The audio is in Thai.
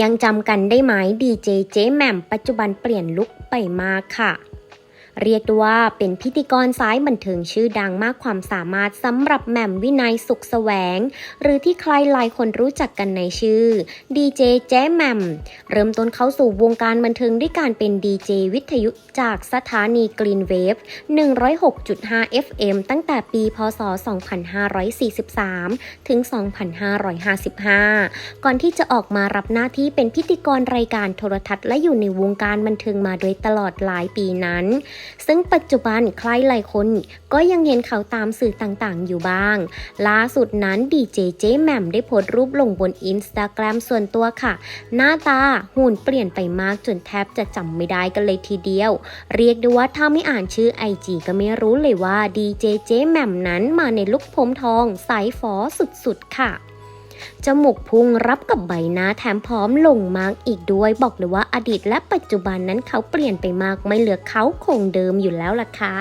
ยังจำกันได้ไหมดีเจเจ๊แหม่มปัจจุบันเปลี่ยนลุคไปมากค่ะ เรียกว่าเป็นพิธีกรสายบันเทิงชื่อดังมากความสามารถสำหรับแหม่มวินัยสุขแสวง หรือที่ใครหลายคนรู้จักกันในชื่อดีเจเจ๊แหม่มเริ่มต้นเข้าสู่วงการบันเทิงด้วยการเป็นดีเจวิทยุจากสถานีกรีนเวฟ106.5 FM ตั้งแต่ปีพศ 2543 ถึง 2555 ก่อนที่จะออกมารับหน้าที่เป็นพิธีกรรายการโทรทัศน์และอยู่ในวงการบันเทิงมาโดยตลอดหลายปีนั้นซึ่งปัจจุบันใครหลายคนก็ยังเห็นเขาตามสื่อต่างๆ อยู่บ้าง ล่าสุดนั้นดีเจเจแหม่มได้โพสต์รูปลงบนอินสตาแกรมส่วนตัวค่ะ หน้าตาหุ่นเปลี่ยนไปมากจนแทบจะจำไม่ได้กันเลยทีเดียว เรียกได้ว่าถ้าไม่อ่านชื่อไอจีก็ไม่รู้เลยว่าดีเจเจแหม่มนั้นมาในลุคผมทองสายฟอสุดๆค่ะ จมูกพุ่งรับกับใบหน้าแถมพร้อมลงมากอีกด้วย บอกเลยว่าอดีตและปัจจุบันนั้นเขาเปลี่ยนไปมากไม่เหลือเขาคงเดิมอยู่แล้วล่ะค่ะ